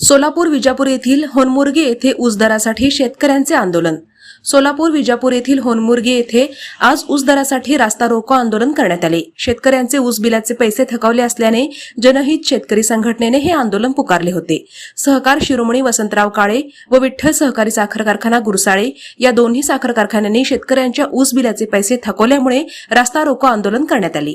सोलापूर विजापूर येथील होनमुर्गे येथे ऊस दरासाठी शेतकऱ्यांचे आंदोलन. सोलापूर विजापूर येथील होनमुर्गे येथे आज ऊस दरासाठी रास्ता रोको आंदोलन करण्यात आले. शेतकऱ्यांचे ऊस बिलाचे पैसे थकवले असल्याने जनहित शेतकरी संघटनेने हे आंदोलन पुकारले होते. सहकार शिरोमणी वसंतराव काळे व विठ्ठल सहकारी साखर कारखाना गुरसाळे या दोन्ही साखर कारखान्यांनी शेतकऱ्यांच्या ऊस बिलाचे पैसे थकवल्यामुळे रास्ता रोको आंदोलन करण्यात आले.